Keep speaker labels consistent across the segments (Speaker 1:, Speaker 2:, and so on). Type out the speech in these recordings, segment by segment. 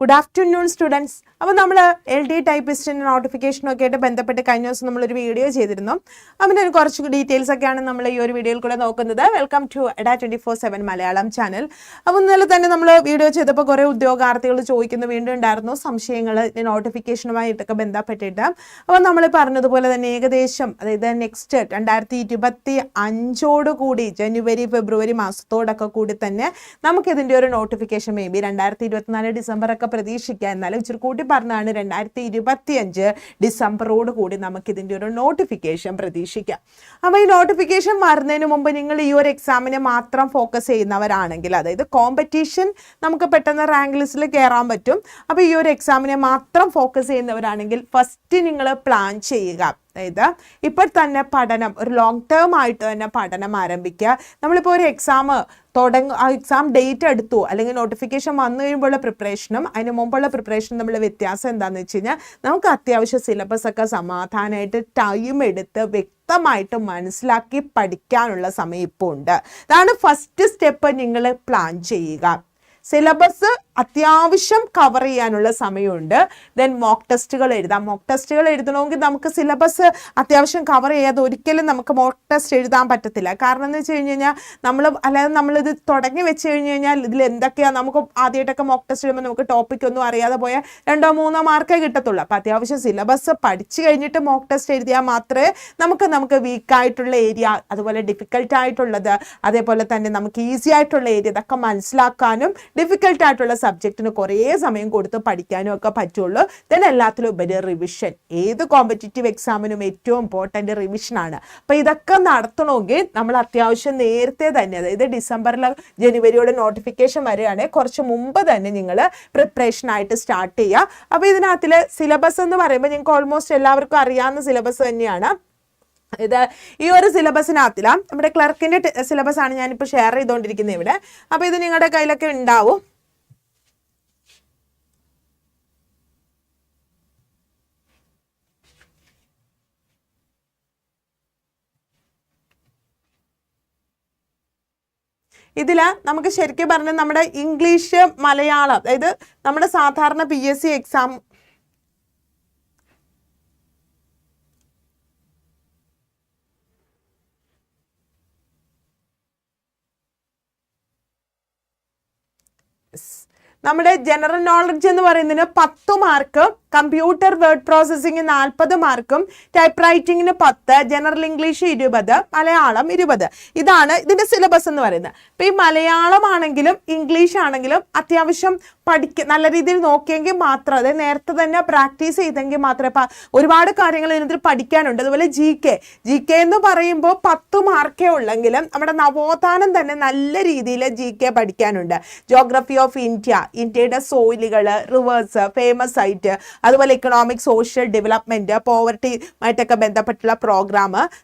Speaker 1: Good afternoon students അപ്പോൾ നമ്മൾ L D ടൈപ്പിസ്റ്റിന്റെ നോട്ടിഫിക്കേഷനൊക്കെ ആയിട്ട് ബന്ധപ്പെട്ട് കഴിഞ്ഞ ദിവസം നമ്മളൊരു വീഡിയോ ചെയ്തിരുന്നു. അതിന്റെ ഒരു കുറച്ച് ഡീറ്റെയിൽസ് ഒക്കെയാണ് നമ്മൾ ഈ ഒരു വീഡിയോയിൽ കൂടെ നോക്കുന്നത്. Welcome to Eda twenty four seven Malayalam channel അപ്പോൾ ഇന്നലെ തന്നെ നമ്മൾ വീഡിയോ ചെയ്തപ്പോൾ കുറേ ഉദ്യോഗാർത്ഥികൾ ചോദിക്കുന്നു. വീണ്ടും ഉണ്ടായിരുന്നു സംശയങ്ങൾ നോട്ടിഫിക്കേഷനുമായിട്ടൊക്കെ ബന്ധപ്പെട്ടിട്ട്. അപ്പോൾ നമ്മൾ പറഞ്ഞതുപോലെ തന്നെ ഏകദേശം അതായത് നെക്സ്റ്റ് രണ്ടായിരത്തി ഇരുപത്തി അഞ്ചോട് കൂടി ജനുവരി ഫെബ്രുവരി മാസത്തോടൊക്കെ കൂടി തന്നെ നമുക്കിതിന്റെ ഒരു നോട്ടിഫിക്കേഷൻ മേ ബി രണ്ടായിരത്തി ഇരുപത്തിനാല് ഡിസംബർ ഒക്കെ പ്രതീക്ഷിക്കാം. എന്നാലും ഇച്ചിരി കൂട്ടി പറഞ്ഞാണ് രണ്ടായിരത്തി ഇരുപത്തി അഞ്ച് ഡിസംബറോട് കൂടി നമുക്കിതിന്റെ ഒരു നോട്ടിഫിക്കേഷൻ പ്രതീക്ഷിക്കാം. അപ്പോൾ ഈ നോട്ടിഫിക്കേഷൻ വരുന്നതിന് മുമ്പ് നിങ്ങൾ ഈ ഒരു എക്സാമിനെ മാത്രം ഫോക്കസ് ചെയ്യുന്നവരാണെങ്കിൽ അതായത് കോമ്പറ്റീഷൻ നമുക്ക് പെട്ടെന്ന് റാങ്ക് ലിസ്റ്റിൽ കയറാൻ പറ്റും. അപ്പോൾ ഈ ഒരു എക്സാമിനെ മാത്രം ഫോക്കസ് ചെയ്യുന്നവരാണെങ്കിൽ ഫസ്റ്റ് നിങ്ങൾ പ്ലാൻ ചെയ്യുക. അതായത് ഇപ്പോൾ തന്നെ പഠനം ഒരു ലോങ് ടേം ആയിട്ട് തന്നെ പഠനം ആരംഭിക്കുക. നമ്മളിപ്പോൾ ഒരു എക്സാം തുടങ്ങ ആ എക്സാം ഡേറ്റ് എടുത്തു അല്ലെങ്കിൽ നോട്ടിഫിക്കേഷൻ വന്നു കഴിയുമ്പോഴുള്ള പ്രിപ്പറേഷനും അതിന് മുമ്പുള്ള പ്രിപ്പറേഷനും തമ്മിലുള്ള വ്യത്യാസം എന്താണെന്ന് വെച്ച് കഴിഞ്ഞാൽ നമുക്ക് അത്യാവശ്യം സിലബസ് ഒക്കെ സമാധാനമായിട്ട് ടൈം എടുത്ത് വ്യക്തമായിട്ട് മനസ്സിലാക്കി പഠിക്കാനുള്ള സമയം ഇപ്പോൾ ഉണ്ട്. അതാണ് ഫസ്റ്റ് സ്റ്റെപ്പ് നിങ്ങൾ പ്ലാൻ ചെയ്യുക. സിലബസ് അത്യാവശ്യം കവർ ചെയ്യാനുള്ള സമയമുണ്ട്. ദെൻ മോക്ക് ടെസ്റ്റുകൾ എഴുതാം. മോക്ക് ടെസ്റ്റുകൾ എഴുതണമെങ്കിൽ നമുക്ക് സിലബസ് അത്യാവശ്യം കവർ ചെയ്യാതെ ഒരിക്കലും നമുക്ക് മോക്ക് ടെസ്റ്റ് എഴുതാൻ പറ്റത്തില്ല. കാരണം എന്ന് വെച്ച് കഴിഞ്ഞ് കഴിഞ്ഞാൽ നമ്മൾ അല്ലാതെ നമ്മളിത് തുടങ്ങി വെച്ച് കഴിഞ്ഞ് കഴിഞ്ഞാൽ ഇതിൽ എന്തൊക്കെയാണ് നമുക്ക് ആദ്യമായിട്ടൊക്കെ മോക്ക് ടെസ്റ്റ് എഴുതുമ്പോൾ നമുക്ക് ടോപ്പിക് ഒന്നും അറിയാതെ പോയാൽ രണ്ടോ മൂന്നോ മാർക്കേ കിട്ടത്തുള്ളൂ. അപ്പോൾ അത്യാവശ്യം സിലബസ് പഠിച്ചു കഴിഞ്ഞിട്ട് മോക്ക് ടെസ്റ്റ് എഴുതിയാൽ മാത്രമേ നമുക്ക് നമുക്ക് വീക്കായിട്ടുള്ള ഏരിയ അതുപോലെ ഡിഫിക്കൽട്ട് ആയിട്ടുള്ളത് അതേപോലെ തന്നെ നമുക്ക് ഈസി ആയിട്ടുള്ള ഏരിയ ഇതൊക്കെ മനസ്സിലാക്കാനും ഡിഫിക്കൽട്ട് ആയിട്ടുള്ള സബ്ജക്റ്റിന് കുറേ സമയം കൊടുത്ത് പഠിക്കാനും ഒക്കെ പറ്റുള്ളൂ. ദെൻ എല്ലാത്തിലും ഉപരി റിവിഷൻ ഏത് കോമ്പറ്റേറ്റീവ് എക്സാമിനും ഏറ്റവും ഇമ്പോർട്ടന്റ് റിവിഷനാണ് അപ്പോൾ ഇതൊക്കെ നടത്തണമെങ്കിൽ നമ്മൾ അത്യാവശ്യം നേരത്തെ തന്നെ അതായത് ഡിസംബറിൽ ജനുവരിയോടെ നോട്ടിഫിക്കേഷൻ വരികയാണെങ്കിൽ കുറച്ച് മുമ്പ് തന്നെ നിങ്ങൾ പ്രിപ്പറേഷൻ ആയിട്ട് സ്റ്റാർട്ട് ചെയ്യുക. അപ്പോൾ ഇതിനകത്തിൽ സിലബസ് എന്ന് പറയുമ്പോൾ നിങ്ങൾക്ക് ഓൾമോസ്റ്റ് എല്ലാവർക്കും അറിയാവുന്ന സിലബസ് തന്നെയാണ്. ഇത് ഈ ഒരു സിലബസിനകത്തിലാണ് നമ്മുടെ ക്ലർക്കിന്റെ സിലബസ് ആണ് ഞാനിപ്പോൾ ഷെയർ ചെയ്തുകൊണ്ടിരിക്കുന്നത് ഇവിടെ. അപ്പോൾ ഇത് നിങ്ങളുടെ കയ്യിലൊക്കെ ഉണ്ടാവും. ഇതിൽ നമുക്ക് ശരിക്കും പറഞ്ഞാൽ നമ്മുടെ ഇംഗ്ലീഷ് മലയാളം അതായത് നമ്മുടെ സാധാരണ പി എസ് സി എക്സാം നമ്മുടെ ജനറൽ നോളജ് എന്ന് പറയുന്നതിന് പത്ത് മാർക്ക് കമ്പ്യൂട്ടർ വേർഡ് പ്രോസസ്സിംഗ് നാൽപ്പത് മാർക്കും ടൈപ്പ് റൈറ്റിംഗിന് പത്ത് ജനറൽ ഇംഗ്ലീഷ് ഇരുപത് മലയാളം ഇരുപത്. ഇതാണ് ഇതിന്റെ സിലബസ് എന്ന് പറയുന്നത്. അപ്പം ഈ മലയാളമാണെങ്കിലും ഇംഗ്ലീഷ് ആണെങ്കിലും അത്യാവശ്യം പഠിക്ക നല്ല രീതിയിൽ നോക്കിയെങ്കിൽ മാത്രം അതായത് നേരത്തെ തന്നെ പ്രാക്ടീസ് ചെയ്തെങ്കിൽ മാത്രമേ ഇപ്പം ഒരുപാട് കാര്യങ്ങൾ ഇതിനകത്ത് പഠിക്കാനുണ്ട്. അതുപോലെ ജി കെ ജി കെ എന്ന് പറയുമ്പോൾ പത്ത് മാർക്കേ ഉള്ളെങ്കിലും നമ്മുടെ നവോത്ഥാനം തന്നെ നല്ല രീതിയിൽ ജി കെ പഠിക്കാനുണ്ട്. ജോഗ്രഫി ഓഫ് ഇന്ത്യ ഇന്ത്യയുടെ സോയിലുകൾ റിവേഴ്സ് ഫേമസ് ആയിട്ട് അതുപോലെ ഇക്കണോമിക് സോഷ്യൽ ഡെവലപ്മെന്റ് പോവർട്ടി ആയിട്ടൊക്കെ ബന്ധപ്പെട്ടുള്ള പ്രോഗ്രാം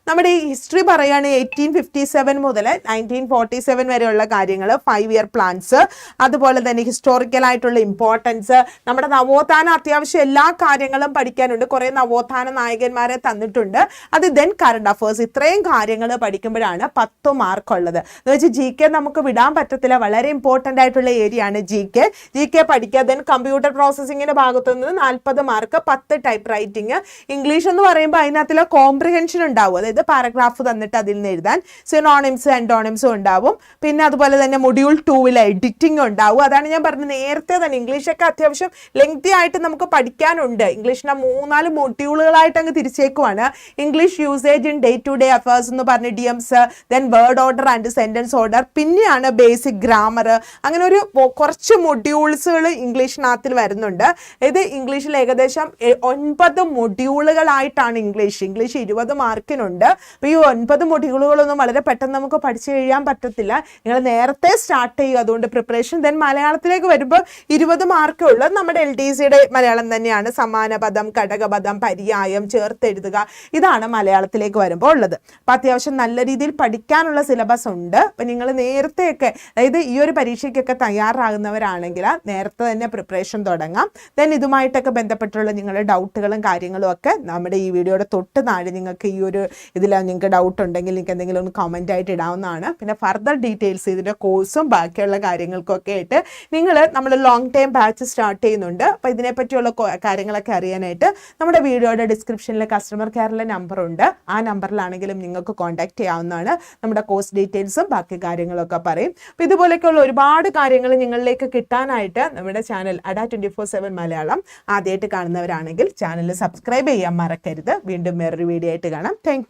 Speaker 1: നമ്മുടെ ഈ ഹിസ്റ്ററി പറയുകയാണ് എയ്റ്റീൻ ഫിഫ്റ്റി സെവൻ മുതൽ നയന്റീൻ ഫോർട്ടി സെവൻ വരെയുള്ള കാര്യങ്ങൾ ഫൈവ് ഇയർ പ്ലാൻസ് അതുപോലെ തന്നെ ഹിസ്റ്റോറിക്കൽ ആയിട്ടുള്ള ഇമ്പോർട്ടൻസ് നമ്മുടെ നവോത്ഥാന അത്യാവശ്യം എല്ലാ കാര്യങ്ങളും പഠിക്കാനുണ്ട്. കുറേ നവോത്ഥാന നായകന്മാരെ തന്നിട്ടുണ്ട്. അത് ദെൻ കറണ്ട് അഫേഴ്സ് ഇത്രയും കാര്യങ്ങൾ പഠിക്കുമ്പോഴാണ് പത്ത് മാർക്ക് ഉള്ളത്. എന്ന് വെച്ചാൽ ജി കെ നമുക്ക് വിടാൻ പറ്റത്തില്ല. വളരെ ഇമ്പോർട്ടന്റ് ആയിട്ടുള്ള ഏരിയ ആണ് ജി കെ ജി കെ പഠിക്കുക. ദെൻ കമ്പ്യൂട്ടർ പ്രോസസ്സിങ്ങിന്റെ ഭാഗത്തു നിന്ന് മാർക്ക് പത്ത് ടൈപ്പ് റൈറ്റിംഗ് ഇംഗ്ലീഷ് എന്ന് പറയുമ്പോൾ അതിനകത്തുള്ള കോംപ്രിഹെൻഷൻ ഉണ്ടാവും. അതായത് പാരഗ്രാഫ് തന്നിട്ട് അതിൽ നിന്ന് എഴുതാൻ സിനോണിംസ് ആൻഡോണിംസും ഉണ്ടാവും. പിന്നെ അതുപോലെ തന്നെ മൊഡ്യൂൾ ടൂവിൽ എഡിറ്റിംഗ് ഉണ്ടാവും. അതാണ് ഞാൻ പറഞ്ഞത്. നേരത്തെ തന്നെ ഇംഗ്ലീഷൊക്കെ അത്യാവശ്യം ലെങ്തി ആയിട്ട് നമുക്ക് പഠിക്കാനുണ്ട്. ഇംഗ്ലീഷിനെ മൂന്നാൽ മൊഡ്യൂളുകളായിട്ട് അങ്ങ് തിരിച്ചേക്കുവാണ്. English usage in day to day affairs എന്ന് പറഞ്ഞ് D എംസ് then word order and sentence order പിന്നെയാണ് ബേസിക് ഗ്രാമർ അങ്ങനെ ഒരു കുറച്ച് മൊഡ്യൂൾസുകൾ ഇംഗ്ലീഷിനകത്തിൽ വരുന്നുണ്ട്. ഇത് ഇംഗ്ലീഷിൽ ഏകദേശം ഒൻപത് മൊഡ്യൂളുകളായിട്ടാണ് ഇംഗ്ലീഷ്. ഇംഗ്ലീഷ് ഇരുപത് മാർക്കിനുണ്ട്. അപ്പോൾ ഈ ഒൻപത് മൊഡ്യൂളുകളൊന്നും വളരെ പെട്ടെന്ന് നമുക്ക് പഠിച്ചു കഴിയാൻ പറ്റത്തില്ല. നിങ്ങൾ നേരത്തെ സ്റ്റാർട്ട് ചെയ്യുക. അതുകൊണ്ട് പ്രിപ്പറേഷൻ ദെൻ മലയാളത്തിലേക്ക് വരുമ്പോൾ ഇരുപത് മാർക്കേ ഉള്ളൂ. നമ്മുടെ എൽ ഡി സിയുടെ മലയാളം തന്നെയാണ്. സമാനപദം ഘടകപദം പര്യായം ചേർത്തെഴുതുക. ഇതാണ് മലയാളത്തിലേക്ക് വരുമ്പോൾ ഉള്ളത്. അപ്പം അത്യാവശ്യം നല്ല രീതിയിൽ പഠിക്കാനുള്ള സിലബസ് ഉണ്ട്. അപ്പം നിങ്ങൾ നേരത്തെയൊക്കെ അതായത് ഈ ഒരു പരീക്ഷയ്ക്കൊക്കെ തയ്യാറാകുന്നവരാണെങ്കിൽ നേരത്തെ തന്നെ പ്രിപ്പറേഷൻ തുടങ്ങാം. ദെൻ ഇതുമായിട്ടൊക്കെ ബന്ധപ്പെട്ടുള്ള നിങ്ങളുടെ ഡൗട്ടുകളും കാര്യങ്ങളും ഒക്കെ നമ്മുടെ ഈ വീഡിയോയുടെ തൊട്ട് താഴെ നിങ്ങൾക്ക് ഈ ഒരു ഇതിൽ നിങ്ങൾക്ക് ഡൗട്ട് ഉണ്ടെങ്കിൽ നിങ്ങൾക്ക് എന്തെങ്കിലും ഒന്ന് കമന്റ് ആയിട്ട് ഇടാവുന്നതാണ്. പിന്നെ ഫർദർ ഡീറ്റെയിൽസ് ഇതിന്റെ കോഴ്സും ബാക്കിയുള്ള കാര്യങ്ങൾക്കൊക്കെ ആയിട്ട് നിങ്ങൾ നമ്മൾ ലോങ് ടൈം ബാച്ച് സ്റ്റാർട്ട് ചെയ്യുന്നുണ്ട്. അപ്പോൾ ഇതിനെപ്പറ്റിയുള്ള കാര്യങ്ങളൊക്കെ അറിയാനായിട്ട് നമ്മുടെ വീഡിയോയുടെ ഡിസ്ക്രിപ്ഷനിൽ കസ്റ്റമർ കെയറിലെ നമ്പറുണ്ട് ആ നമ്പറിലാണെങ്കിലും നിങ്ങൾക്ക് കോൺടാക്ട് ചെയ്യാവുന്നതാണ്. നമ്മുടെ കോഴ്സ് ഡീറ്റെയിൽസും ബാക്കി കാര്യങ്ങളൊക്കെ പറയും. അപ്പോൾ ഇതുപോലെയൊക്കെയുള്ള ഒരുപാട് കാര്യങ്ങൾ നിങ്ങളിലേക്ക് കിട്ടാനായിട്ട് നമ്മുടെ channel Ada twenty four seven Malayalam. ആദ്യമായിട്ട് കാണുന്നവരാണെങ്കിൽ ചാനൽ സബ്സ്ക്രൈബ് ചെയ്യാൻ മറക്കരുത്. വീണ്ടും വേറൊരു വീഡിയോ ആയിട്ട് കാണാം. താങ്ക്